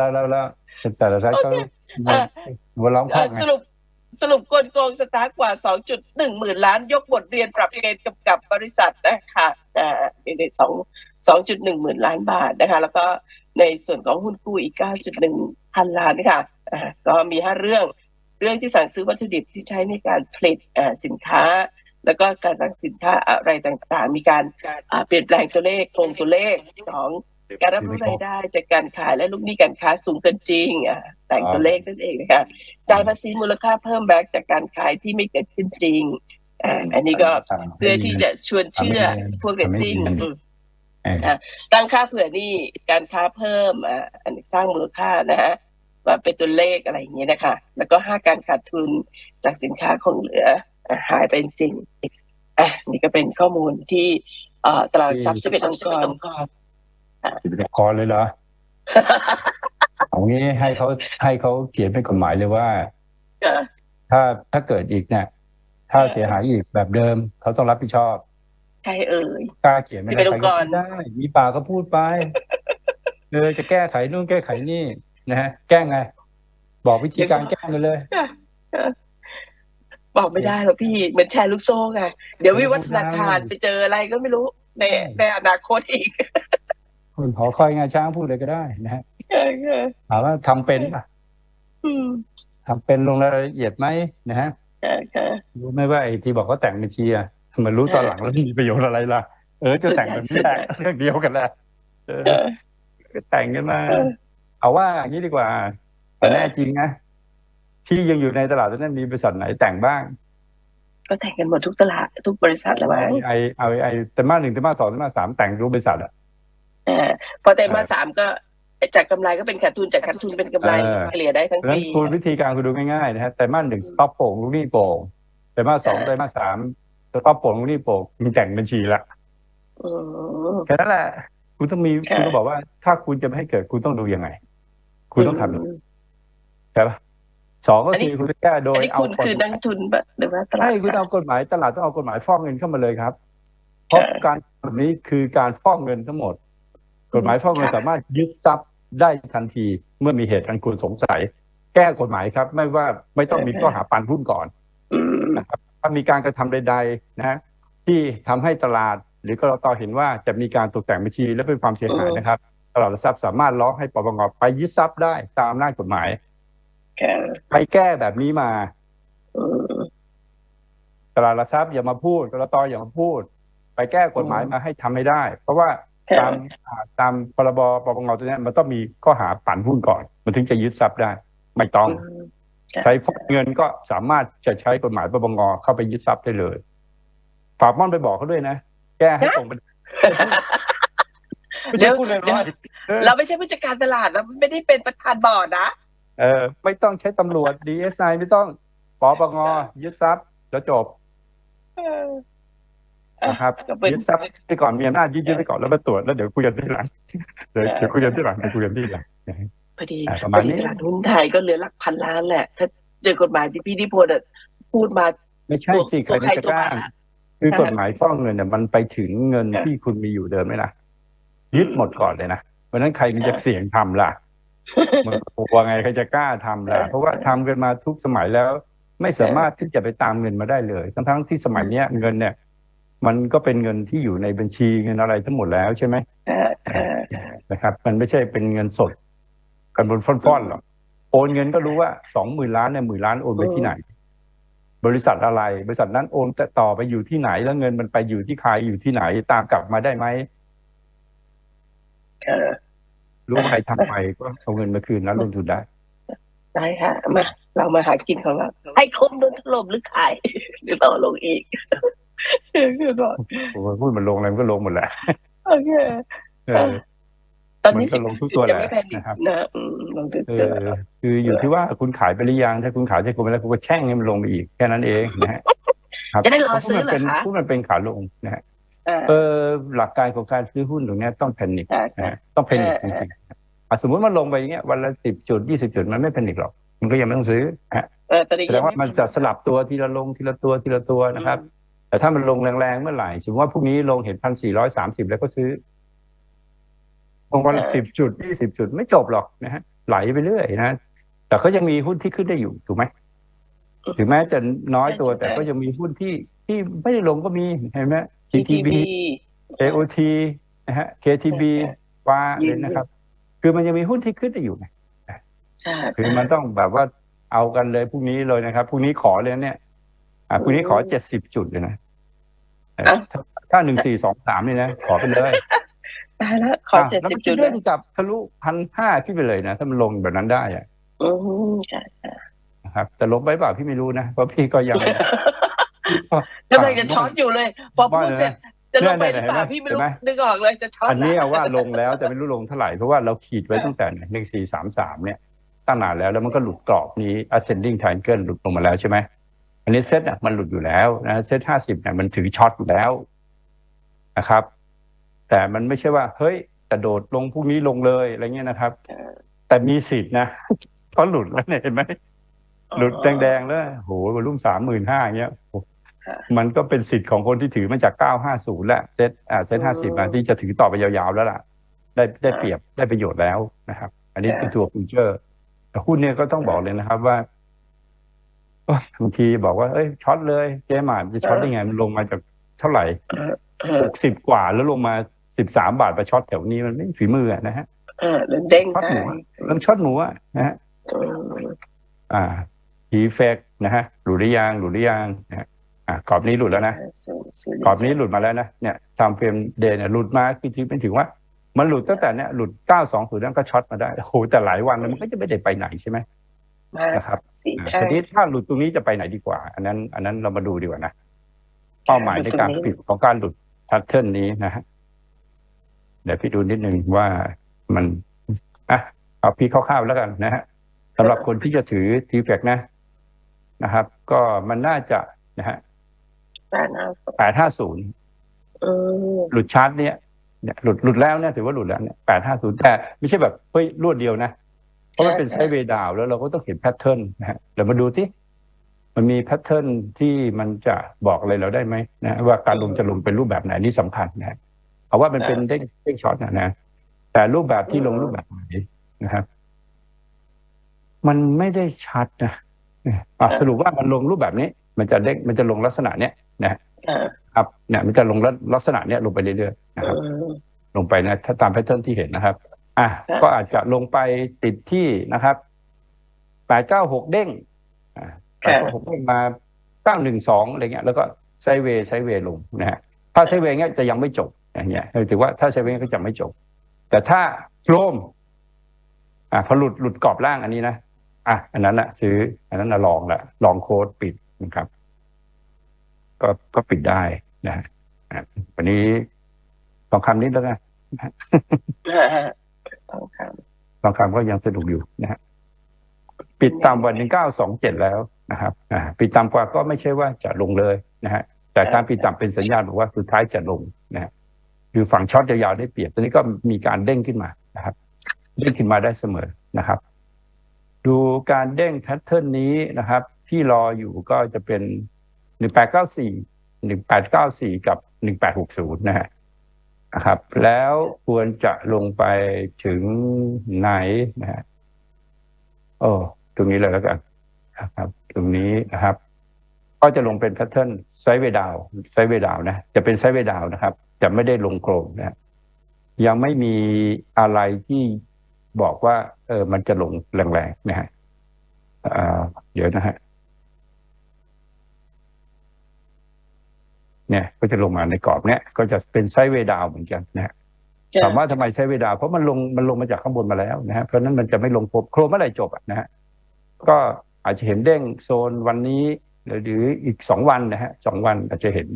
แล้วแล้วแล้วแต่ละท่านก็เอ่อมาร้องเอ่พัอกไงสรุปสรุปกลโกงสตาร์ทกว่า 2.1 หมื่นล้าน ยกบทเรียนปรับเกณฑ์กำกับบริษัทนะคะอ่าในสองสองจุดหนึ่งหมื่นล้านบาทนะคะ แล้วก็ในส่วนของหุ้นกู้อีก 9.1 พันล้านค่ะอ่าก็มีห้าเรื่อง เรื่องที่สั่งซื้อวัตถุดิบที่ใช้ในการผลิตอ่าสินค้า แล้วก็การสั่งสินค้าอะไรต่างๆ มีการอ่าเปลี่ยนแปลงตัวเลขโครงตัวเลขของ การรับรู้รายได้จากการขายและลูกหนี้การค้าสูงเกินจริงอ่าแต่งตัวเลขนั่นเองนะคะจ่ายภาษีมูลค่าเพิ่มแบกจากการขายที่ไม่เกิดขึ้นจริงอ่าอันนี้ก็เพื่อที่จะชวนเชื่อพวกเรตติ้งอืมเอออะตั้งค่าเผื่อหนี้การค้าเพิ่มอ่าอันนี้สร้างมูลค่านะฮะว่าเป็นตัวเลขอะไรอย่างเงี้ยนะคะ แล้วก็ห้าการขาดทุนจากสินค้าคงเหลืออะหายไปจริงอะนี่ก็เป็นข้อมูลที่เอ่อตลาดหลักทรัพย์สิบเอ็ดองค์กร คอเลยเหรอเอางี้ให้เขาให้เขาเขียนเป็นกฎหมายเลยว่าเอ่อถ้าถ้าเกิดอีกเนี่ย ถ้าเสียหายอีกแบบเดิมเขาต้องรับผิดชอบใครเอ่ยกล้าเขียนไม่ที่เป็ได้นองค์กรใคพูดได้ มีปากก็พูดไปเออจะแก้ไขนู่นแก้ไขนี่นะฮะ แก้ไง บอกวิธีการแก้กันเลยบอกไม่ได้หรอกพี่เหมือนแชร์ลูกโซ่ไงเดี๋ยววิวัฒนาการไปเจออะไรก็ไม่รู้ในในอนาคตอีก คุณขอคอยงานช้างพูดเลยก็ได้นะฮะเออเออถามว่าทำเป็นป่ะอืมทำเป็นลงรายละเอียดไหมนะฮะเออเออรู้ไหมว่าไอ้ที่บอกเขาแต่งบัญชีอะมันรู้ตอนหลังแล้วมีประโยชน์อะไรล่ะ เออจะแต่งแบบนี้แหละเรื่องเดียวกันแหละเออเออก็แต่งกันมาเออเอาว่าอย่างนี้ดีกว่าแต่แน่จริงนะที่ยังอยู่ในตลาดตอนนั้นมีบริษัทไหนแต่งบ้าง ก็แต่งกันหมดทุกตลาดทุกบริษัทแล้วมั้งไอเอาไอแต่มาหนึ่งแต่มาสองแต่มาสามแต่งรู้บริษัทอะเออ พอแต่มาสามก็จากกำไรก็เป็นขาดทุนจากขาดทุนเป็นกำไรเออเฉลี่ยได้ทั้งเพราะฉะนั้ปีนคุณวิธีการคุณดูง่ายๆนะฮะแต่มาหนึ่งสต็อปโป่งลูกหนี้โป่งแต่มาสองเออแต่มาสามสต็อปโป่งลูกหนี้โป่งมีแต่งบัญชีละอืมแค่นั้นแหละ คุณต้องมีค่ะคุณต้องบอกว่า ถ้าคุณจะไม่ให้เกิดคุณต้องดูยังไง คุณต้องทำยังไงใช่ปะสองก็อันนี้คือคุณจะแก้โดอันยนี้เอาคุณกฎคือหนัมายกทุนปะหรือว่าตลาดใช่คุณเอากฎหมายตลาดต้องเอากฎหมายฟอกเงินเข้ามาเลยครับ เพราะการแบบนี้คือการฟอกเงินทั้งหมด กฎหมายฟอกเงินสามารถยึดทรัพย์ได้ทันทีเมื่อมีเหตุอันควรสงสัย แก้กฎหมายครับ ไม่ว่าไม่ต้องมีข้อหาปันหุ้นก่อนอืมถ้ามีการกระทำใด ๆ นะ ที่ทำให้ตลาด หรือกรตเห็นว่าจะมีการตกแต่งบัญชีและเป็นความเสียหายนะครับตลาดหลักทรัพย์สามารถร้องให้ปปงไปยึดทรัพย์ได้ตามอำนาจกฎหมายค่ะไปแก้แบบนี้มาอืมตลาดหลักทรัพย์อย่ามาพูดกรตอย่ามาพูด ไปแก้กฎหมายอืมมาให้ทำให้ได้ เพราะว่าค่ะ ตามอ่าตามพรบปปงตัวเนี้ยมันต้องมีข้อหาปั่นหุ้นก่อน มันถึงจะยึดทรัพย์ได้ ไม่ต้องอืมค่ะใช้ฟอกเงินก็สามารถจะใช้กฎหมายปปงเข้าไปยึดทรัพย์ได้เลยฝากม่อนไปบอกเขาด้วยนะ แก้ให้ตรงเป็นไม่เดี๋ใช่ยวพูดเลยเดี๋ยวเออเราไม่ใช่ผู้จัดการตลาดเราไม่ได้เป็นประธานบอร์ดนะเออ ไม่ต้องใช้ตำรวจดีเอสไอไม่ต้องปปงยึดทรัพย์แล้วจบเออ นะครับก็เป็นยึดทรัพย์ไปก่อนมีอำนาจยึดยึดไปก่อนแล้วมาตรวจแล้วเดี๋ยวคุยกันที่หลังเดี๋ยวเออเดี๋ยวคุยกันที่หลังเดี๋ยวคุยกันที่หลังพอดีอ่าประพมาอณนี้ดีตลาดหุ้นไทยก็เหลือหลักพันล้านแหละ ถ้าเจอกฎหมายที่พี่นิพนธ์อะพูดมา ไม่ใช่สิใครตัวใครจะตัวกล้ามันอะคือกฎหมายฟ้องเงินเนี่ยมันไปถึงเงินค่ะที่คุณมีอยู่เดิมไหมล่ะยึดหมดก่อนเลยนะเพราะฉะนั้นใครมันจะเสี่ยงทำล่ะมันกลัวไงใครจะกล้าทำล่ะ เพราะว่าทำกันมาทุกสมัยแล้ว ไม่สามารถที่จะไปตามเงินมาได้เลย ทั้งทั้งๆที่สมัยเนี้ยเงินเนี่ย มันก็เป็นเงินที่อยู่ในบัญชีเงินอะไรทั้งหมดแล้วใช่ไหมเออเออนะครับ มันไม่ใช่เป็นเงินสด กันบนฟ่อนๆหรอกโอนเงินก็รู้ว่าสองหมื่นล้านเนี่ยหมื่นล้านโอนไปที่ไหน บริษัทอะไร บริษัทนั้นโอนแต่ต่อไปอยู่ที่ไหนแล้วเงินมันไปอยู่ที่ใครอยู่ที่ไหน ตามกลับมาได้ไหมเออรู้ว่าใครทำไปก็เอาเงินมาคืนแล้วลงทุนได้ ได้ค่ะมาเรามาหากินของเราให้คมโดนถล่มหรือขายหรือต่อลงอีก คือบอกผมว่าพูดมันลงอะไรมันก็ลงหมดแหละโอเคเออตอนนี้มันก็ลงทุกตัวแหละยังไม่แพนิคนะครับนะอืมลงทุกเอตัวอคืออยู่ที่ว่าคุณขายไปหรือยังถ้าคุณขายใช่คุณไปแล้วคุณก็แช่งให้มันลงไปอีกแค่นั้นเองนะฮะครับจะได้รอซื้อเพาะมันเป็นเหรอคะเพราะมันเป็นขาลงนะฮะอ่าเออหลักการของการซื้อหุ้นตรงเนี้ยต้องแพนิคค่ะนะฮะต้องแพนิคเอจอริงๆอะสมมติมันลงไปอย่างเงี้ยวันละสิบจุดยี่สิบจุดมันไม่แพนิคหรอกมันก็ยังไม่ต้องซื้อนะฮะเออตอนนี้แสดงว่ามันจะสลับตัวทีละลงทีละตัวทีละตัวนะครับ แต่ถ้ามันลงแรงๆเมื่อไหร่สมมติว่าพรุ่งนี้ลงเห็นพันสี่ร้อยสามสิบแล้วก็ซื้อบางวันเออสิบจุดยี่สิบจุดไม่จบหรอกนะฮะไหลไปเรื่อยนะ แต่ก็ยังมีหุ้นที่ขึ้นได้อยู่ถูกไหมถึงแม้จะน้อยตัวแต่ก็ยังมีหุ้นที่ที่ไม่ได้ลงก็มีเห็นไหม GTB AOT นะฮะ KTB วาเลยนะครับ คือมันยังมีหุ้นที่ขึ้นได้อยู่ไงค่ะคือมันต้องแบบว่าเอากันเลยพรุ่งนี้เลยนะครับพรุ่งนี้ขอเลยเนี่ย อ่าพรุ่งนี้ขอเจ็ดสิบจุดเลยนะเออถ้าถ้าหนึ่งสี่สองสามนี่นะ ขอไปเลยตายแล้วขออะเจ็ดแล้วสิบมันจุจะดเล่นกับทะลุพันห้าขึ้นไปเลยนะ ถ้ามันลงแบบนั้นได้อะอืมค่ะนะครับ แต่ลงไปเปล่าพี่ไม่รู้นะ เพราะพี่ก็ยังกำลังจะช็อตอยู่เลย พอพูดเสร็จจะลงไปหรือเปล่าเนี่ยพี่ไม่รู้เห็นไหมนึกออกเลยจะช็อตอันนี้แล้วเอาว่าลงแล้วแต่ไม่รู้ลงเท่าไหร่ เพราะว่าเราขีดไว้ตั้งแต่หนึ่งสี่สามสามเนี่ยตั้งนานแล้วแล้วมันก็หลุดกรอบนี้ ascending triangle หลุดลงมาแล้วใช่ไหมอั นนี้เซ็ตอะมันหลุดอยู่แล้วนะเซ็ตห้าสิบเนี่ยมันถือช็อตอยู่แล้วนะครับ แต่มันไม่ใช่ว่า เฮ้ยกระโดดลงพรุ่งนี้ลงเลยอะไรเงี้ยนะครับ แต่มีสิทธินะเพราะหลุดแล้วเนี่ยเห็นไหมหลุดแดงๆแล้วโหวอลุ่มสามหมื่นห้าเงี้ยโหมันก็เป็นสิทธิ์ของคนที่ถือมาจากเก้าห้าศูนย์แหละเซ็ตอ่าเซ็ตห้าสิบที่จะถือต่อไปยาวๆแล้วล่ะ ได้ได้เปรียบได้ประโยชน์แล้วนะครับ อันนี้คือตัวฟิวเจอร์แต่หุ้นเนี่ยก็ต้องบอกเลยนะครับว่าโอ๊ย บางทีบอกว่าเอ้ยช็อตเลยเจ๊หมาจะช็อตได้ไงมันลงมาจากเท่าไหร่เอหอกสิบกว่าแล้วลงมาสิบสามบาทไปช็อตแถวนี้มันไม่ฝีมืออะนะฮะเออแล้วเด้งช็อตได้หมูอะต้องช็อตหมูอะนะฮะอืมอ่าทีเฟกนะฮะหลุดหรือยังหลุดหรือยังนะฮะอ่ากรอบนี้หลุดแล้วนะศูนย์ศูย์กรอบนี้หลุดมาแล้วนะเนี่ยทำเฟรมเดย์เนี่ยหลุดมาคือที่เป็นถึงว่า มันหลุดตั้งแต่เนี่ยหลุดเก้าสองศูนย์นั้นก็ช็อตมาได้โอ้โหแต่หลายวันแล้วมันก็จะไม่ได้ไปไหนใช่ไหม มานะครับสี่อ่าห้าทีนี้ถ้าหลุดตรงนี้จะไปไหนดีกว่า อันนั้น อันนั้นเรามาดูดีกว่านะเป้าหมายในการหลุดตรงนี้ปิดของการหลุดแพทเทิร์นนี้นะฮะเดี๋ยวพี่ดูนิดนึงว่ามันอะเอาพี่คร่าวๆแล้วกันนะฮะสำหรับคนที่จะถือทีแฟกนะ นะครับ ก็มันน่าจะนะฮะแปดห้าแปดห้าศูนย์อืมหลุดชาร์ตเนี่ยเนี่ยหลุดหลุดแล้วเนี่ยถือว่าหลุดแล้วเนี่ยแปดห้าศูนย์แต่ไม่ใช่แบบเฮ้ยรวดเดียวนะ เพราะมันเป็นไซด์เวย์ดาวน์แล้วเราก็ต้องเห็นแพทเทิร์นนะฮะเดี๋ยวมาดูที่มันมีแพทเทิร์นที่มันจะบอกอะไรเราได้ไหมนะว่าการลงจะลงเป็นรูปแบบไหนนี่สำคัญนะฮะเอาว่ามันเป็นเด้งเด้งช็อตนะนะแต่รูปแบบที่ลงรูปแบบไหนนะครับ มันไม่ได้ชัดนะอะสรุปว่ามันลงรูปแบบนี้ มันจะเด้งมันจะลงลักษณะเนี้ยนะอ่าครับเนี่ยมันจะลงลักษณะเนี้ยลงไปเรื่อยๆนะครับอืมลงไปนะ ถ้าตามแพทเทิร์นที่เห็นนะครับ อะครับก็อาจจะลงไปติดที่นะครับแปดเก้าหกเด้งอ่าแปดเก้าหกเด้งมาเก้าหนึ่งสองอะไรเงี้ย แล้วก็ไซด์เวย์ไซด์เวย์ลงนะฮะถ้าไซด์เวย์เงี้ยจะยังไม่จบอย่างเงี้ยถือว่าถ้าไซด์เวย์ก็จะไม่จบ แต่ถ้าโฟลมอะพอหลุดหลุดกรอบล่างอันนี้นะอะอันนั้นนะซื้อ อันนั้นนะลองละลองโค้ดปิดนะครับ ก็ก็ปิดได้นะฮะอะวันนี้ทองคำนิดแล้วกันอ่าต้องท ทองคำก็ยังสนุกอยู่นะฮะปิดต่ำกว่าหนึ่งเก้าสองเจ็ดแล้วนะครับอ่าปิดต่ำกว่าก็ไม่ใช่ว่าจะลงเลยนะฮะแต่การปิดต่ำเป็นสัญญาณบอกว่าสุดท้ายจะลงนะฮะคือฝั่งช็อตยาวๆได้เปรียบตอนนี้ก็มีการเด้งขึ้นมานะครับเด้งขึ้นมาได้เสมอนะครับ ดูการเด้งแพทเทิร์นนี้นะครับ ที่รออยู่ก็จะเป็นหนึ่งแปดเก้าสี่หนึ่งแปดเก้าสี่กับหนึ่งแปดหกศูนย์นะฮะ นะครับ แล้วควรจะลงไปถึงไหนนะฮะโอ้ตรงนี้เลยแล้วกันนะครับ ตรงนี้นะครับ ก็จะลงเป็นแพทเทิร์นไซด์เวดาวไซด์เวดาวนะจะเป็นไซด์เวดาวนะครับ จะไม่ได้ลงโครงนะฮะยังไม่มีอะไรที่บอกว่า เออมันจะลงแรงๆนะฮะเดี๋ยวนะฮะ เนี่ยก็จะลงมาในกรอบเนี้ยก็จะเป็นไซด์เวดาวเหมือนกันนะฮะำถามว่าทำไมใช้เวลาเพราะมันลงมันลงมาจากข้างบนมาแล้วนะฮะเพราะฉะนั้นมันจะไม่ลงโครโครเมื่อไหร่จบอะนะฮะก็อาจจะเห็นเด้งโซนวันนี้หรือหรืออีกสองวันนะฮะสองวันอาจจะเห็น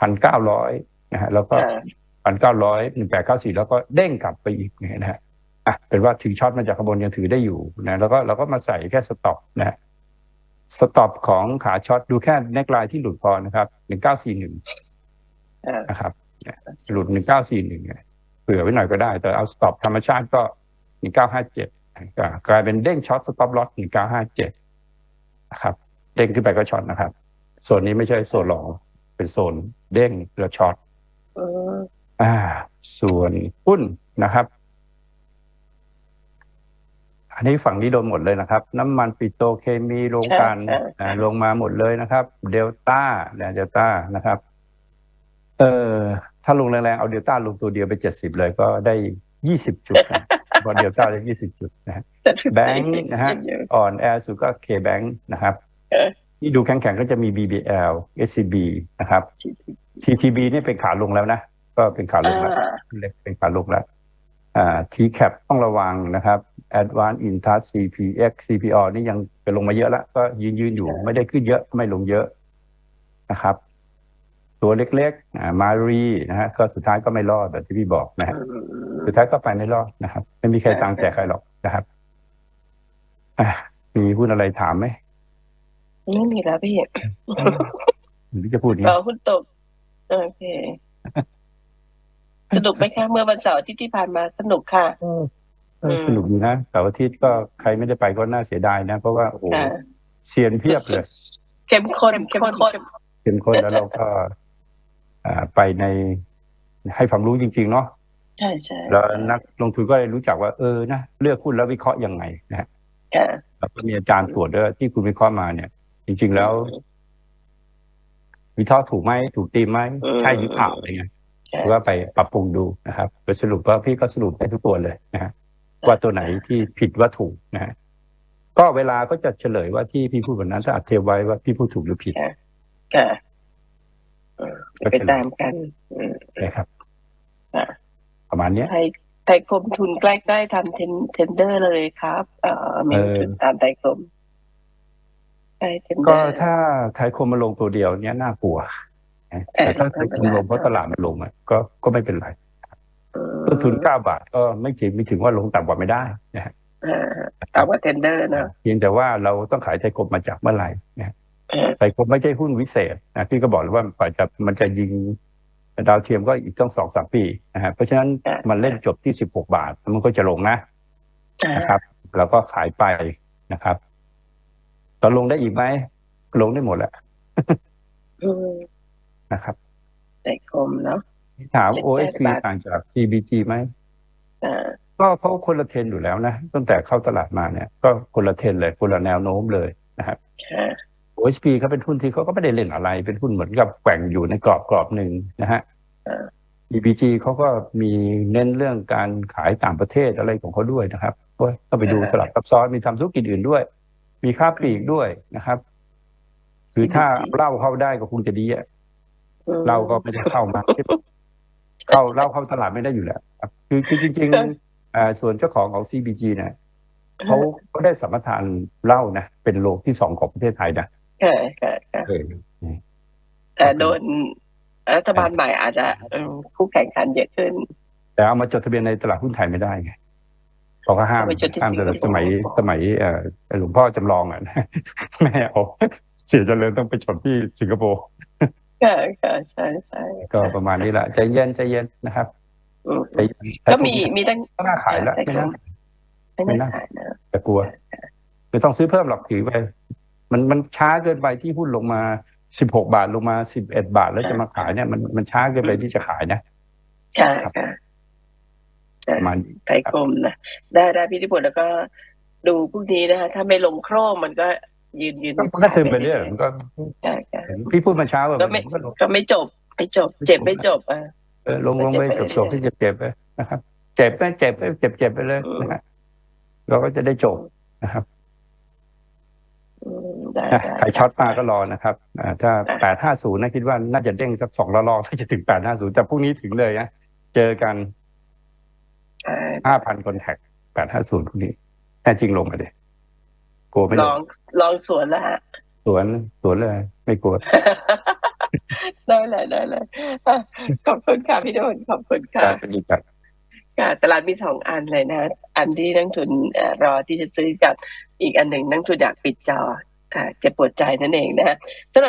พันเก้าร้อยนะฮะแล้วก็อ่าพันเก้าร้อยหนึ่งแปดเก้าสี่แล้วก็เด้งกลับไปอีกเนี่ยนะฮะอะเป็นว่าถือช็อตมาจากข้างบนยังถือได้อยู่นะแล้วก็เราก็มาใส่แค่สต็อปนะฮะ สต็อปของขาช็อตดูแค่เน็กไลน์ที่หลุดพอนะครับหนึ่งเก้าสี่หนึ่งอ่านะครับหลุดหนึ่งเก้าสี่หนึ่งเผื่อไว้หน่อยก็ได้ แต่เอาสต็อปธรรมชาติก็หนึ่งเก้าห้าเจ็ดกลายเป็นเด้งช็อตสต็อปล็อตหนึ่งเก้าห้าเจ็ดนะครับเด้งขึ้นไปก็ช็อตนะครับโซนนี้ไม่ใช่โซนรองเป็นโซนเด้งแล้วช็อตอืมอ่า ส่วนหุ้นนะครับ อันนี้ฝั่งนี้โดนหมดเลยนะครับ น้ำมันปิโตรเคมีโรงกลันใช่ใช่อ่าลงมาหมดเลยนะครับ เดลต้าเดลต้านะครับ เออถ้าลงแรงๆเอาเดลต้าลงตัวเดียวไปเจ็ดสิบเลยก็ได้ยี่สิบจุดนะพอเดลต้าได้ยี่สิบจุดนะฮะจะถึแบงค์นะฮะเยออ่อนแอสุดก็เคแบงค์นะครับเออที่ดูแข็งๆก็จะมี BBL SCB นะครับ TTB เนี่ยเป็นขาลงแล้วนะ ก็เป็นขาลงแล้วอ่าเล็กเป็นขาลงแล้วอ่า TCAP ต้องระวังนะครับ Advanced Intouch CPX CPO นี่ยังเป็นลงมาเยอะแล้วก็ยืนยืนๆอยู่ ไม่ได้ขึ้นเยอะไม่ลงเยอะนะครับ ตัวเล็กๆอ่ามารีนะฮะก็สุดท้ายก็ไม่รอดแบบที่พี่บอกนะฮะอืมสุดท้ายก็ไปไม่รอดนะครับ ไม่มีใครตามแจกใครหรอกนะครับอะมีพูดอะไรถามไหมไม่มีแล้วพี่หรือจะพูดนี้รอหุ้นตกโอเคสนุกไหมคะเมื่อวันเสาร์อาที่ที่ผ่านมาสนุกค่ะเอออืม สนุกดีนะเสาร์อาทิตย์ก็ใครไม่ได้ไปก็น่าเสียดายนะ เพราะว่าโอ้โหค่ะเซียนเพียบเลยเข้มข้นเข้มข้นเข้มข้นแล้วเราก็อ่าไปในให้ความรู้จริง ๆ เนาะใช่ใช่แล้วนักลงทุนก็ได้รู้จักว่าเออนะเลือกหุ้นแล้ววิเคราะห์ยังไงนะฮะค่ะแล้วก็มีอาจารย์ตรวจด้วยที่คุณวิเคราะห์มาเนี่ย จริง ๆ แล้ว วิเคราะห์ถูกไหมถูกตีมไหมใช่หรือเปล่าอะไรเงี้ยใช่หรือว่าไปปรับปรุงดูนะครับโดยสรุปว่าพี่ก็สรุปให้ทุกตัวเลยนะฮะ ว่าตัวไหนที่ผิดว่าถูกนะฮะก็เวลาก็จะเฉลยว่าที่พี่พูดวันนั้นถ้าอัดเทปไว้ว่าพี่พูดถูกหรือผิดค่ะเออไปตามกันอืมนะครับค่ะประมาณเนี้ยไทยไทยคมทุนใกล้ๆทำเทนเทนเดอร์เลยครับ เอ่อมีเออทุนตามไทยคมไทยเทนเดอก็ร์ถ้าไทยคมมาลงตัวเดียวเนี้ยน่ากลัวนะแต่ถ้าไทยคมลงเพราะตลาดมันลงอะก็ก็ไม่เป็นไร ต้นทุนเก้าบาทก็ไม่ถึงไม่ถึงว่าลงต่ำกว่าไม่ได้นะฮะตามว่าเทนเดอร์เนอะเพียงแต่ว่าเราต้องขายไทยคมมาจากเมื่อไหร่นะฮะเออไทยคมไม่ใช่หุ้นวิเศษนะพี่ก็บอกเลยว่ากว่าจะมันจะยิงดาวเทียมก็อีกต้องสองสามปีนะฮะเพราะฉะนั้นมันเล่นจบที่สิบหกบาทแล้วมันก็จะลงนะนะครับเราก็ขายไปนะครับตอนลงได้อีกไหมลงได้หมดแหละอืมนะครับไทยคมเนาะ ถามได้ OSP บาทต่างจาก CBG ไหมอ่าก็เขาคนละเทรนอยู่แล้วนะ ตั้งแต่เข้าตลาดมาเนี่ย ก็คนละเทรนเลยคนละแนวโน้มเลยนะครับค่ะ OSP เขาเป็นหุ้นที่เขาก็ไม่ได้เล่นอะไร เป็นหุ้นเหมือนกับแกว่งอยู่ในกรอบกรอบหนึ่งนะฮะอ่า CBG เขาก็มีเน้นเรื่องการขายต่างประเทศอะไรของเขาด้วยนะครับก็ต้องไปดูสลับซับซ้อนมีทำธุรกิจอื่นด้วย มีค้าปลีกด้วยนะครับคือถ้าเหล่าเข้าได้ก็คงจะดีอะอืมเราก็ไม่ได้เข้ามา เข้าเหล่าเข้าตลาดไม่ได้อยู่แล้วครับคือคือจริงค่ะๆอ่าส่วนเจ้าของของ CBG เนี่ยเขาเขาได้สัมปทานเหล้านะเป็นโลกที่สองของประเทศไทยนะค่ะค่ะค่ะเออแต่โดนรัฐบาลใหม่อาจจะเออผู้แข่งขันเยอะขึ้น แต่เอามาจดทะเบียนในตลาดหุ้นไทยไม่ได้ไงเขาก็ห้ามเอาไปจดที่ห้ามแต่สิงคโปร์สมัยสมัยเอ่อหลวงพ่อจำลองอะแม่เอาเสียเจริญต้องไปจดที่สิงคโปร์ ค่ะค่ะใช่ใช่ก็ประมาณนี้แหละใจเย็นใจเย็นนะครับอืมใจเย็นก็มีมีตั้งก็น่าขายแล้วไม่น่าไม่ไม่น่าน่าขายนะแต่กลัวไม่ต้องซื้อเพิ่มหรอกถือไปมันมันช้าเกินไปที่หุ้นลงมาสิบหกบาทลงมาสิบเอ็ดบาทแล้วจะมาขายเนี่ยมันมันช้าเกินไปที่จะขายนะค่ะครับค่ะประมาณนี้ไทยคมนะได้ได้พี่ทิพย์แล้วก็ดูพวกนี้นะคะ ถ้าไม่ลงโครมมันก็ ยืนยืนมันก็ซึมไปเรื่อยมันก็ค่ะค่ะเห็นพี่พูดมาเช้าแบบก็ไม่มันก็ลงก็ไม่จบไม่จบ เจ็บไม่จบอะ เออลงลงไปเจ็จบบไปจบที่เจ็บๆไปนะครับ เจ็บไปเจ็บไปเจ็บเจ็บไปเลยอืมนะฮะเราก็จะได้จบนะครับอืมได้อะได้ใครช็อตมาก็รอนะครับอ่าถ้าอะแปดห้าศูนย์นะคิดว่าน่าจะเด้งสักสองละลอกถ้าจะถึงแปดห้าศูนย์แต่พรุ่งนี้ถึงเลยนะเจอกันอ่าห้าพันคอนแทคแปดห้าศูนย์พรุ่งนี้แน่จริงลงมาเด็ กลัวไม่ลลองงลองสวนแล้วฮะสวนสวนเลย ไม่กลัว ได้เลยได้เลยอะขอบคุณค่ะพี่โดนขอบคุณค่ะเป็นดีครับค่ะตลาดมีสองอันเลยนะ อันที่นักทุนเอ่อรอที่จะซื้อกับอีกอันหนึ่งนักทุนอยากปิดจอค่ะเจ็บปวดใจนั่นเองนะสำหรับ